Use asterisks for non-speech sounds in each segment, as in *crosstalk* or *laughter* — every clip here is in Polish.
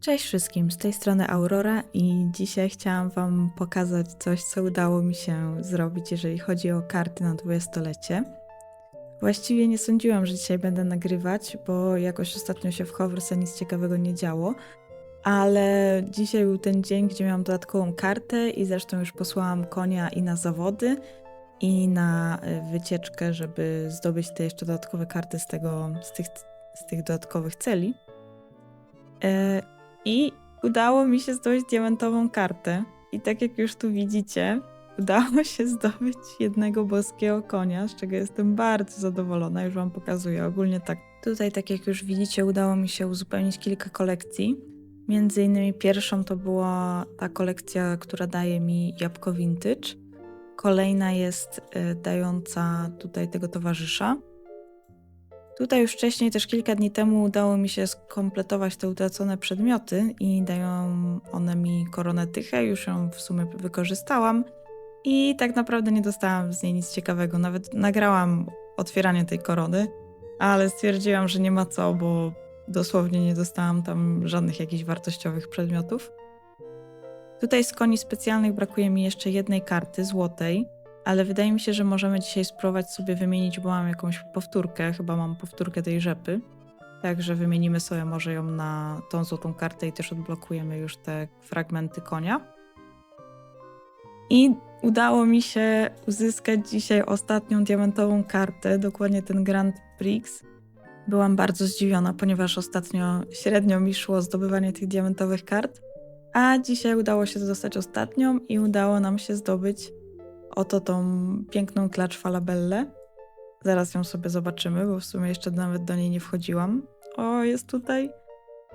Cześć wszystkim, z tej strony Aurora i dzisiaj chciałam Wam pokazać coś, co udało mi się zrobić, jeżeli chodzi o karty na dwudziestolecie. Właściwie nie sądziłam, że dzisiaj będę nagrywać, bo jakoś ostatnio się w Hoverse nic ciekawego nie działo, ale dzisiaj był ten dzień, gdzie miałam dodatkową kartę i zresztą już posłałam konia i na zawody, i na y, wycieczkę, żeby zdobyć te jeszcze dodatkowe karty z, tego, z, tych, z tych dodatkowych celi. E, I udało mi się zdobyć diamentową kartę. I tak jak już tu widzicie, udało *laughs* się zdobyć jednego boskiego konia, z czego jestem bardzo zadowolona. Już Wam pokazuję. Ogólnie tak. Tutaj, tak jak już widzicie, udało mi się uzupełnić kilka kolekcji. Między innymi pierwszą to była ta kolekcja, która daje mi jabłko vintage. Kolejna jest y, dająca tutaj tego towarzysza. Tutaj już wcześniej, też kilka dni temu, udało mi się skompletować te utracone przedmioty i dają one mi koronę tychę. Już ją w sumie wykorzystałam i tak naprawdę nie dostałam z niej nic ciekawego. Nawet nagrałam otwieranie tej korony, ale stwierdziłam, że nie ma co, bo dosłownie nie dostałam tam żadnych jakichś wartościowych przedmiotów. Tutaj z koni specjalnych brakuje mi jeszcze jednej karty złotej, ale wydaje mi się, że możemy dzisiaj spróbować sobie wymienić, bo mam jakąś powtórkę, chyba mam powtórkę tej rzepy. Także wymienimy sobie może ją na tą złotą kartę i też odblokujemy już te fragmenty konia. I udało mi się uzyskać dzisiaj ostatnią diamentową kartę, dokładnie ten Grand Prix. Byłam bardzo zdziwiona, ponieważ ostatnio średnio mi szło zdobywanie tych diamentowych kart, a dzisiaj udało się dostać ostatnią i udało nam się zdobyć oto tą piękną klacz Falabelle. Zaraz ją sobie zobaczymy, bo w sumie jeszcze nawet do niej nie wchodziłam. O, jest tutaj.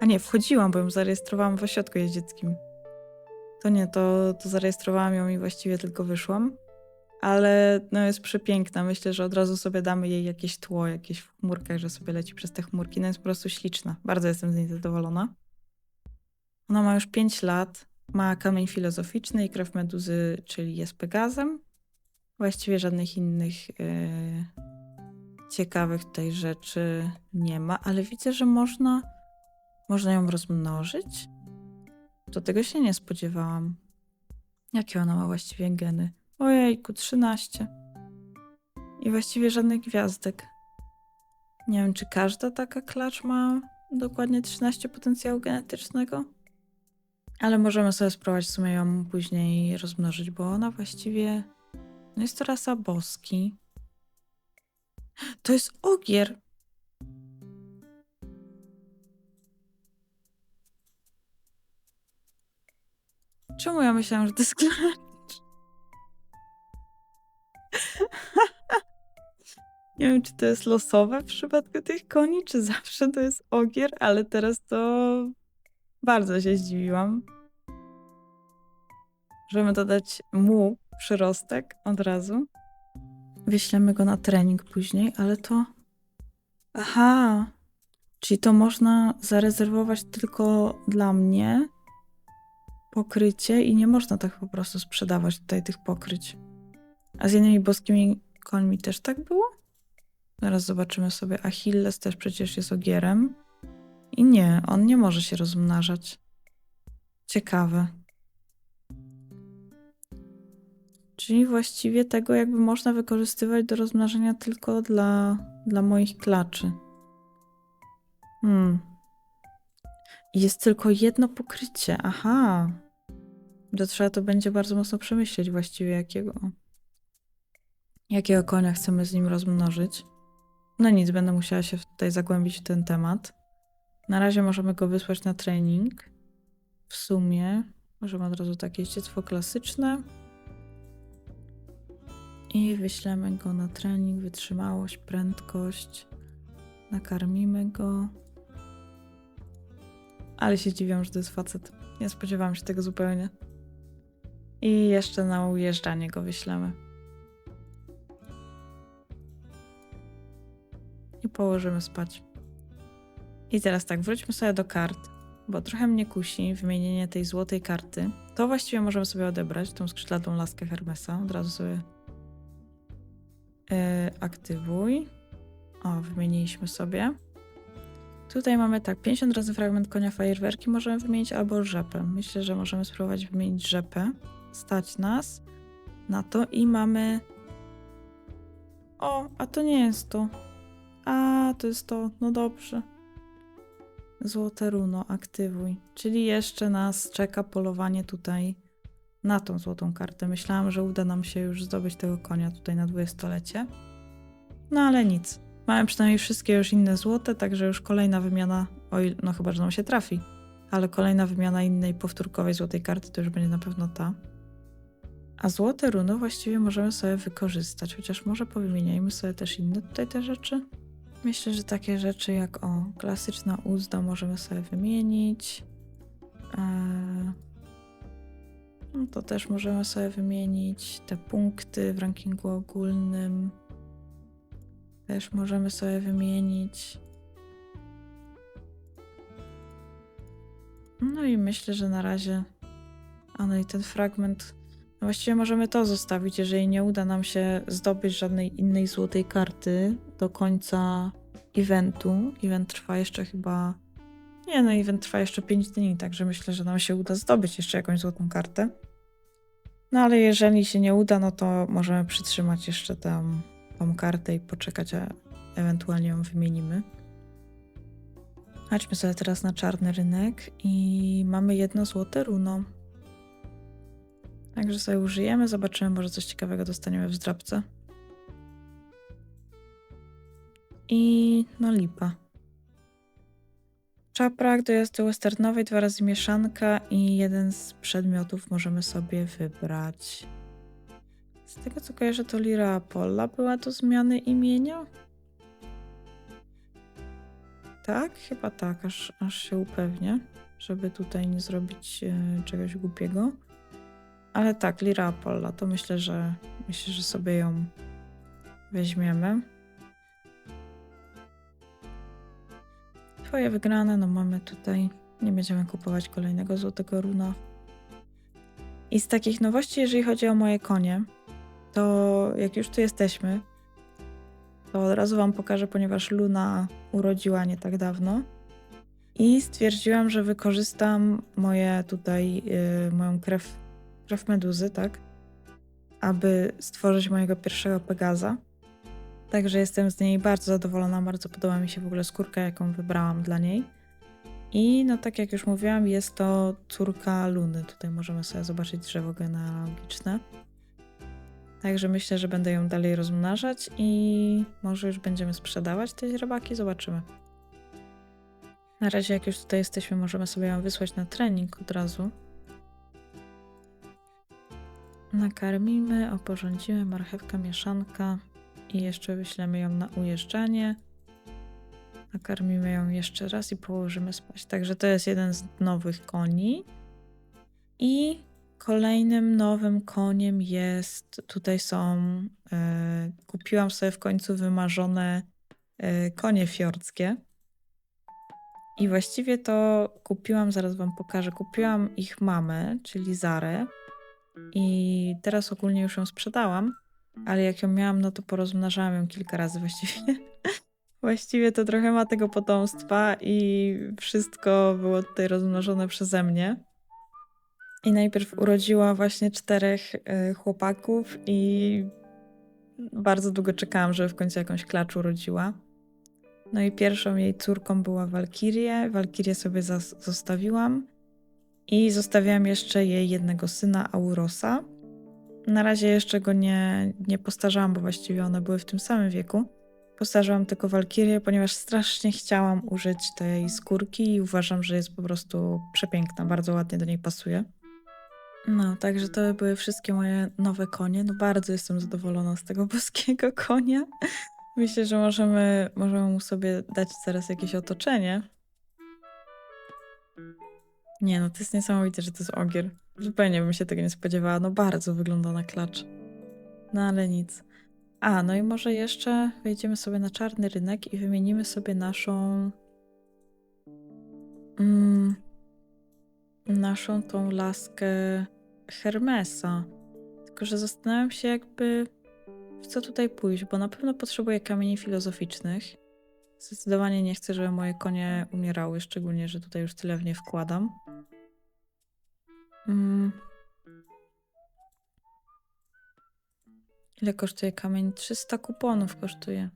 A nie, wchodziłam, bo ją zarejestrowałam w ośrodku jeździeckim. To nie, to, to zarejestrowałam ją i właściwie tylko wyszłam. Ale no jest przepiękna. Myślę, że od razu sobie damy jej jakieś tło, jakieś w chmurkach, że sobie leci przez te chmurki. No jest po prostu śliczna. Bardzo jestem z niej zadowolona. Ona ma już 5 lat. Ma kamień filozoficzny i krew meduzy, czyli jest Pegazem. Właściwie żadnych innych yy, ciekawych tutaj rzeczy nie ma, ale widzę, że można, można ją rozmnożyć. Do tego się nie spodziewałam. Jakie ona ma właściwie geny? Ojejku, 13. I właściwie żadnych gwiazdek. Nie wiem, czy każda taka klacz ma dokładnie 13 potencjału genetycznego? Ale możemy sobie spróbować w sumie ją później rozmnożyć, bo ona właściwie no jest to rasa boski. To jest ogier. Czemu ja myślałam, że to jest klacz? *laughs* Nie wiem, czy to jest losowe w przypadku tych koni, czy zawsze to jest ogier, ale teraz to bardzo się zdziwiłam. Możemy dodać mu przyrostek od razu. Wyślemy go na trening później, ale to. Aha! Czyli to można zarezerwować tylko dla mnie pokrycie i nie można tak po prostu sprzedawać tutaj tych pokryć. A z innymi boskimi końmi też tak było? Zaraz zobaczymy sobie. Achilles też przecież jest ogierem. I nie, on nie może się rozmnażać. Ciekawe. Czyli właściwie tego jakby można wykorzystywać do rozmnażania tylko dla, dla moich klaczy. Hmm. Jest tylko jedno pokrycie. Aha. To trzeba to będzie bardzo mocno przemyśleć właściwie jakiego jakiego konia chcemy z nim rozmnożyć. No nic, będę musiała się tutaj zagłębić w ten temat. Na razie możemy go wysłać na trening. W sumie możemy od razu takie jeździectwo klasyczne. I wyślemy go na trening, wytrzymałość, prędkość. Nakarmimy go. Ale się dziwią, że to jest facet. Nie spodziewałam się tego zupełnie. I jeszcze na ujeżdżanie go wyślemy. I położymy spać. I teraz tak, wróćmy sobie do kart, bo trochę mnie kusi wymienienie tej złotej karty. To właściwie możemy sobie odebrać, tą skrzydlatą laskę Hermesa. Od razu sobie yy, aktywuj. O, wymieniliśmy sobie. Tutaj mamy tak, 50 razy fragment konia fajerwerki możemy wymienić albo rzepę. Myślę, że możemy spróbować wymienić rzepę. Stać nas na to i mamy... O, a to nie jest to. A, to jest to. No dobrze. Złote runo, aktywuj. Czyli jeszcze nas czeka polowanie tutaj na tą złotą kartę. Myślałam, że uda nam się już zdobyć tego konia tutaj na dwudziestolecie. No ale nic. Mamy przynajmniej wszystkie już inne złote, także już kolejna wymiana, o il, no chyba, że nam się trafi, ale kolejna wymiana innej powtórkowej złotej karty to już będzie na pewno ta. A złote runo właściwie możemy sobie wykorzystać, chociaż może powymieniajmy sobie też inne tutaj te rzeczy. Myślę, że takie rzeczy jak o, klasyczna uzda możemy sobie wymienić. Eee, no to też możemy sobie wymienić te punkty w rankingu ogólnym. Też możemy sobie wymienić. No i myślę, że na razie. A no i ten fragment. Właściwie możemy to zostawić, jeżeli nie uda nam się zdobyć żadnej innej złotej karty do końca eventu. Event trwa jeszcze chyba. Nie, no event trwa jeszcze 5 dni, także myślę, że nam się uda zdobyć jeszcze jakąś złotą kartę. No ale jeżeli się nie uda, no to możemy przytrzymać jeszcze tam tą kartę i poczekać, a ewentualnie ją wymienimy. Chodźmy sobie teraz na czarny rynek i mamy jedno złote runo. Także sobie użyjemy, zobaczymy, może coś ciekawego dostaniemy w zdrabce. I no lipa. Czaprak do jazdy westernowej, dwa razy mieszanka i jeden z przedmiotów możemy sobie wybrać. Z tego co kojarzę, to Lira Apolla była do zmiany imienia? Tak? Chyba tak, aż, aż się upewnię, żeby tutaj nie zrobić e, czegoś głupiego. Ale tak, Lira Apolla, to myślę, że myślę, że sobie ją weźmiemy. Twoje wygrane, no mamy tutaj, nie będziemy kupować kolejnego złotego runa. I z takich nowości, jeżeli chodzi o moje konie, to jak już tu jesteśmy, to od razu Wam pokażę, ponieważ Luna urodziła nie tak dawno. I stwierdziłam, że wykorzystam moje tutaj, yy, moją krew, krew meduzy, tak? Aby stworzyć mojego pierwszego Pegaza. Także jestem z niej bardzo zadowolona, bardzo podoba mi się w ogóle skórka, jaką wybrałam dla niej. I no tak jak już mówiłam, jest to córka Luny. Tutaj możemy sobie zobaczyć drzewo genealogiczne. Także myślę, że będę ją dalej rozmnażać i może już będziemy sprzedawać te źrebaki, zobaczymy. Na razie jak już tutaj jesteśmy, możemy sobie ją wysłać na trening od razu. Nakarmimy, oporządzimy, marchewka, mieszanka i jeszcze wyślemy ją na ujeżdżanie. Nakarmimy ją jeszcze raz i położymy spać. Także to jest jeden z nowych koni. I Kolejnym nowym koniem jest, tutaj są, e, kupiłam sobie w końcu wymarzone e, konie fiordzkie. I właściwie to kupiłam, zaraz wam pokażę, kupiłam ich mamę, czyli Zarę. I teraz ogólnie już ją sprzedałam, ale jak ją miałam, no to porozmnażałam ją kilka razy właściwie. *laughs* właściwie to trochę ma tego potomstwa i wszystko było tutaj rozmnożone przeze mnie. I najpierw urodziła właśnie czterech y, chłopaków i bardzo długo czekałam, żeby w końcu jakąś klacz urodziła. No i pierwszą jej córką była Walkirię. Walkirię sobie zostawiłam i zostawiłam jeszcze jej jednego syna, Aurosa. Na razie jeszcze go nie, nie postarzałam, bo właściwie one były w tym samym wieku. Postarzałam tylko Walkirię, ponieważ strasznie chciałam użyć tej skórki i uważam, że jest po prostu przepiękna, bardzo ładnie do niej pasuje. No, także to były wszystkie moje nowe konie. No bardzo jestem zadowolona z tego boskiego konia. Myślę, że możemy, możemy mu sobie dać zaraz jakieś otoczenie. Nie no, to jest niesamowite, że to jest ogier. Zupełnie bym się tego nie spodziewała. No bardzo wygląda na klacz. No ale nic. A, no i może jeszcze wejdziemy sobie na czarny rynek i wymienimy sobie naszą... Mm, naszą tą laskę Hermesa. Tylko, że zastanawiam się jakby w co tutaj pójść, bo na pewno potrzebuję kamieni filozoficznych. Zdecydowanie nie chcę, żeby moje konie umierały, szczególnie, że tutaj już tyle w nie wkładam. Mm. Ile kosztuje kamień? 300 kuponów kosztuje.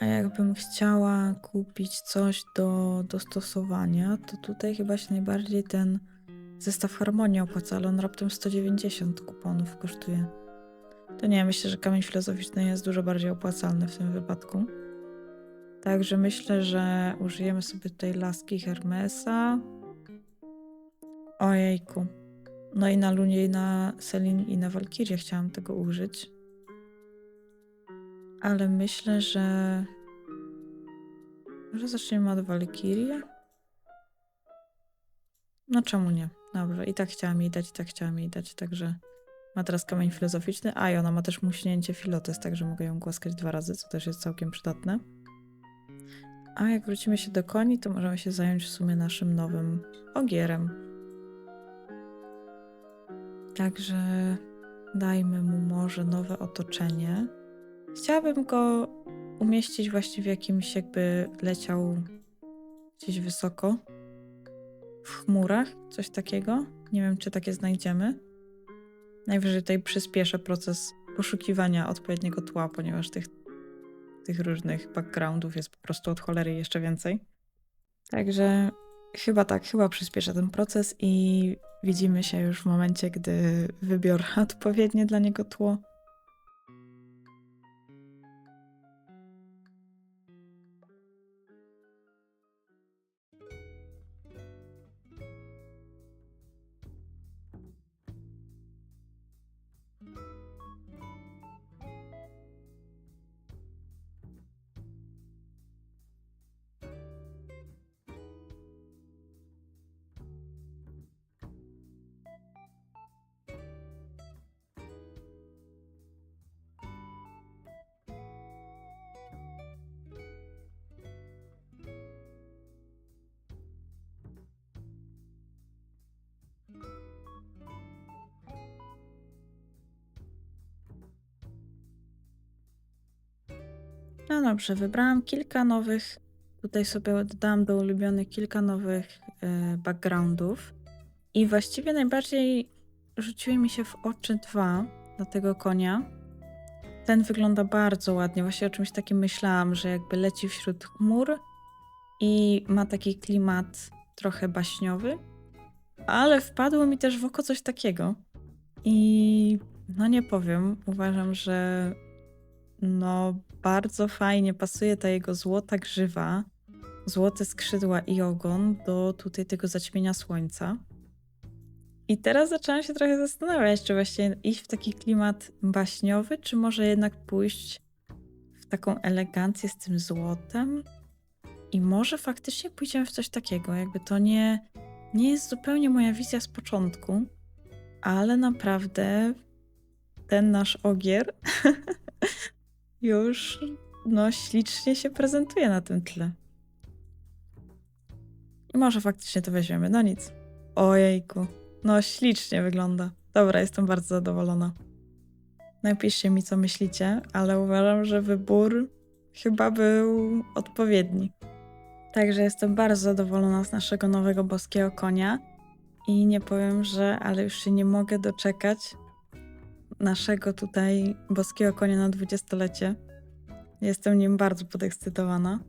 A jakbym chciała kupić coś do dostosowania, to tutaj chyba się najbardziej ten zestaw Harmonii opłaca, ale on raptem 190 kuponów kosztuje. To nie, myślę, że kamień filozoficzny jest dużo bardziej opłacalny w tym wypadku. Także myślę, że użyjemy sobie tutaj laski Hermesa. Ojejku. No i na Lunie, i na Selin, i na Walkirię chciałam tego użyć. Ale myślę, że... Może zaczniemy od Walkirię? No czemu nie? Dobrze, i tak chciałam jej dać, i tak chciałam jej dać, także... Ma teraz kamień filozoficzny, a i ona ma też muśnięcie filotes, także mogę ją głaskać dwa razy, co też jest całkiem przydatne. A jak wrócimy się do koni, to możemy się zająć w sumie naszym nowym ogierem. Także dajmy mu może nowe otoczenie. Chciałabym go umieścić właśnie w jakimś jakby leciał gdzieś wysoko. W chmurach, coś takiego. Nie wiem, czy takie znajdziemy. Najwyżej tutaj przyspieszę proces poszukiwania odpowiedniego tła, ponieważ tych, tych różnych backgroundów jest po prostu od cholery jeszcze więcej. Także chyba tak, chyba przyspieszę ten proces i widzimy się już w momencie, gdy wybiorę *laughs* odpowiednie dla niego tło. No dobrze, wybrałam kilka nowych. Tutaj sobie dodałam do ulubionych kilka nowych e, backgroundów. I właściwie najbardziej rzuciły mi się w oczy dwa na tego konia. Ten wygląda bardzo ładnie. Właśnie o czymś takim myślałam, że jakby leci wśród chmur i ma taki klimat trochę baśniowy. Ale wpadło mi też w oko coś takiego. I no nie powiem, uważam, że no bardzo fajnie pasuje ta jego złota grzywa, złote skrzydła i ogon do tutaj tego zaćmienia słońca. I teraz zaczęłam się trochę zastanawiać, czy właśnie iść w taki klimat baśniowy, czy może jednak pójść w taką elegancję z tym złotem. I może faktycznie pójdziemy w coś takiego, jakby to nie, nie jest zupełnie moja wizja z początku, ale naprawdę ten nasz ogier *laughs* już no ślicznie się prezentuje na tym tle. I może faktycznie to weźmiemy. No nic. Ojejku. No ślicznie wygląda. Dobra, jestem bardzo zadowolona. Napiszcie mi, co myślicie, ale uważam, że wybór chyba był odpowiedni. Także jestem bardzo zadowolona z naszego nowego boskiego konia. I nie powiem, że, ale już się nie mogę doczekać naszego tutaj boskiego konia na dwudziestolecie. Jestem nim bardzo podekscytowana.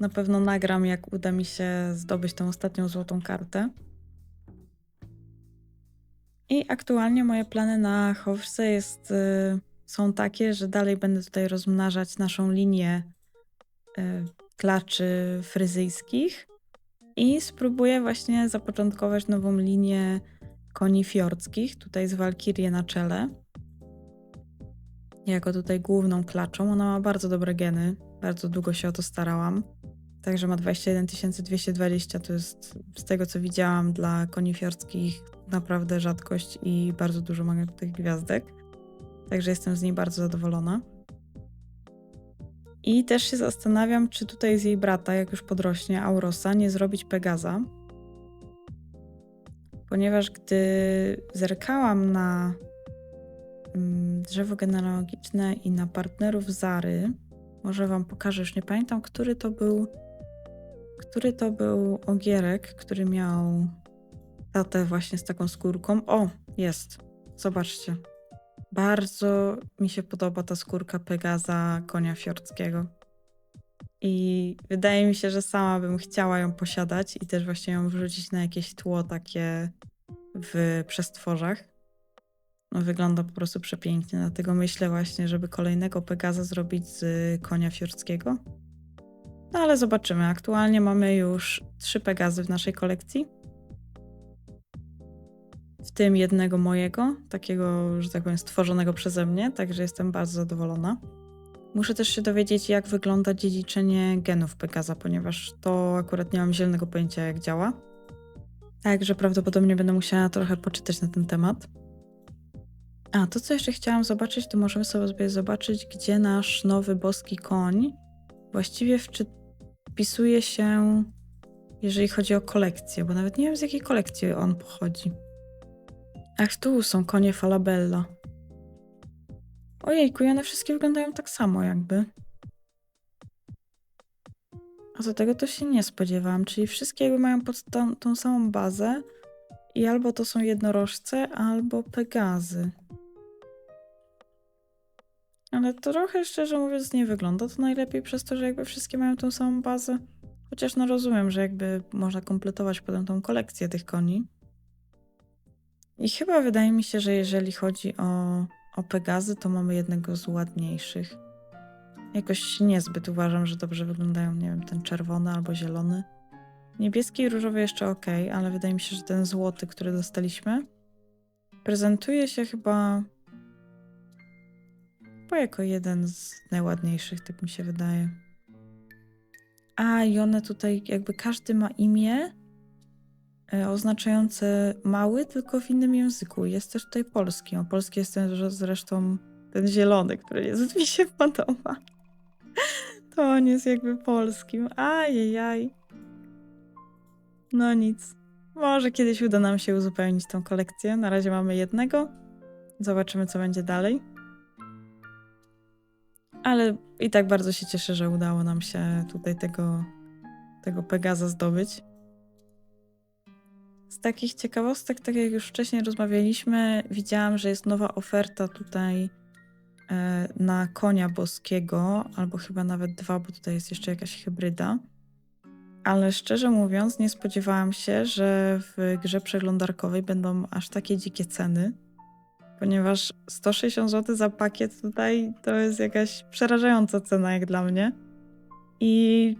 Na pewno nagram, jak uda mi się zdobyć tą ostatnią złotą kartę. I aktualnie moje plany na Howrze jest, y, są takie, że dalej będę tutaj rozmnażać naszą linię y, klaczy fryzyjskich i spróbuję właśnie zapoczątkować nową linię koni fiordzkich, tutaj z Walkirię na czele jako tutaj główną klaczą. Ona ma bardzo dobre geny, bardzo długo się o to starałam. Także ma 21 220, to jest z tego co widziałam dla koni fiorskich naprawdę rzadkość i bardzo dużo ma tych gwiazdek. Także jestem z niej bardzo zadowolona. I też się zastanawiam, czy tutaj z jej brata, jak już podrośnie, Aurosa, nie zrobić Pegaza. Ponieważ gdy zerkałam na drzewo genealogiczne i na partnerów Zary Może wam pokażę, już nie pamiętam, który to był. Który to był ogierek, który miał tatę właśnie z taką skórką. O, jest. Zobaczcie. Bardzo mi się podoba ta skórka Pegaza konia fiordzkiego. I wydaje mi się, że sama bym chciała ją posiadać i też właśnie ją wrzucić na jakieś tło takie w przestworzach. Wygląda po prostu przepięknie, dlatego myślę właśnie, żeby kolejnego Pegaza zrobić z konia fiordzkiego. No ale zobaczymy. Aktualnie mamy już trzy Pegazy w naszej kolekcji. W tym jednego mojego, takiego, że tak powiem, stworzonego przeze mnie, także jestem bardzo zadowolona. Muszę też się dowiedzieć, jak wygląda dziedziczenie genów Pegaza, ponieważ to akurat nie mam zielonego pojęcia, jak działa. Także prawdopodobnie będę musiała trochę poczytać na ten temat. A, to co jeszcze chciałam zobaczyć, to możemy sobie zobaczyć, gdzie nasz nowy boski koń właściwie wpisuje się, jeżeli chodzi o kolekcję, bo nawet nie wiem z jakiej kolekcji on pochodzi. Ach, tu są konie Falabella. Ojejku, one wszystkie wyglądają tak samo jakby. A do tego to się nie spodziewałam, czyli wszystkie jakby mają pod tą, tą samą bazę i albo to są jednorożce, albo pegazy. Ale trochę szczerze mówiąc nie wygląda to najlepiej przez to, że jakby wszystkie mają tą samą bazę. Chociaż no rozumiem, że jakby można kompletować potem tą kolekcję tych koni. I chyba wydaje mi się, że jeżeli chodzi o, o Pegazy, to mamy jednego z ładniejszych. Jakoś niezbyt uważam, że dobrze wyglądają, nie wiem, ten czerwony albo zielony. Niebieski i różowy jeszcze ok, ale wydaje mi się, że ten złoty, który dostaliśmy, prezentuje się chyba chyba jako jeden z najładniejszych, tak mi się wydaje. A, i one tutaj, jakby każdy ma imię e, oznaczające mały, tylko w innym języku. Jest też tutaj polski. O, polski jest ten, zresztą ten zielony, który jest, *laughs* mi się podoba. To on jest jakby polskim. Ajajaj. No nic. Może kiedyś uda nam się uzupełnić tą kolekcję. Na razie mamy jednego. Zobaczymy, co będzie dalej. Ale i tak bardzo się cieszę, że udało nam się tutaj tego, tego Pegaza zdobyć. Z takich ciekawostek, tak jak już wcześniej rozmawialiśmy, widziałam, że jest nowa oferta tutaj e, na konia boskiego, albo chyba nawet dwa, bo tutaj jest jeszcze jakaś hybryda. Ale szczerze mówiąc, nie spodziewałam się, że w grze przeglądarkowej będą aż takie dzikie ceny, ponieważ 160 zł za pakiet tutaj to jest jakaś przerażająca cena jak dla mnie. I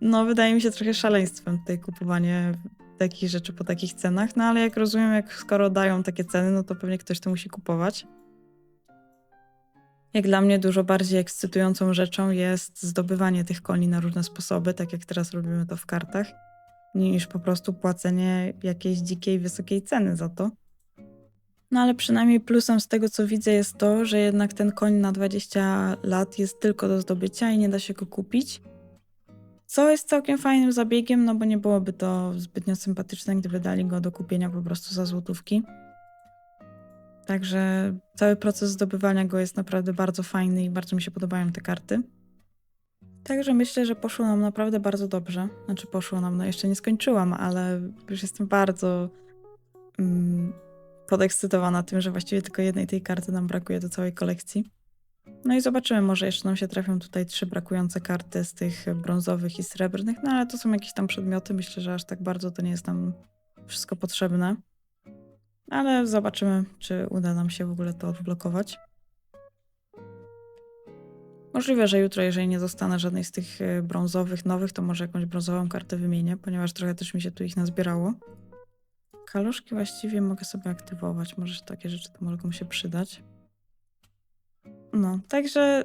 no, wydaje mi się trochę szaleństwem tutaj kupowanie takich rzeczy po takich cenach, no ale jak rozumiem, jak skoro dają takie ceny, no to pewnie ktoś to musi kupować. Jak dla mnie dużo bardziej ekscytującą rzeczą jest zdobywanie tych koni na różne sposoby, tak jak teraz robimy to w kartach, niż po prostu płacenie jakiejś dzikiej, wysokiej ceny za to. No ale przynajmniej plusem z tego, co widzę, jest to, że jednak ten koń na 20 lat jest tylko do zdobycia i nie da się go kupić. Co jest całkiem fajnym zabiegiem, no bo nie byłoby to zbytnio sympatyczne, gdyby dali go do kupienia po prostu za złotówki. Także cały proces zdobywania go jest naprawdę bardzo fajny i bardzo mi się podobają te karty. Także myślę, że poszło nam naprawdę bardzo dobrze. Znaczy poszło nam, no jeszcze nie skończyłam, ale już jestem bardzo mm, podekscytowana tym, że właściwie tylko jednej tej karty nam brakuje do całej kolekcji. No i zobaczymy, może jeszcze nam się trafią tutaj trzy brakujące karty z tych brązowych i srebrnych, no ale to są jakieś tam przedmioty, myślę, że aż tak bardzo to nie jest nam wszystko potrzebne. Ale zobaczymy, czy uda nam się w ogóle to odblokować. Możliwe, że jutro, jeżeli nie dostanę żadnej z tych e, brązowych, nowych, to może jakąś brązową kartę wymienię, ponieważ trochę też mi się tu ich nazbierało. Kaluszki właściwie mogę sobie aktywować, może takie rzeczy to mogą się przydać. No, także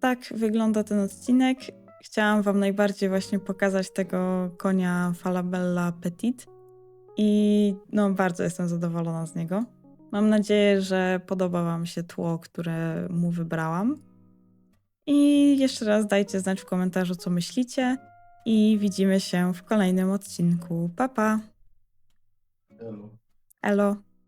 tak wygląda ten odcinek. Chciałam Wam najbardziej właśnie pokazać tego konia Falabella Petit i no bardzo jestem zadowolona z niego. Mam nadzieję, że podoba Wam się tło, które mu wybrałam. I jeszcze raz dajcie znać w komentarzu, co myślicie. I widzimy się w kolejnym odcinku. Pa, pa! Elo. Elo.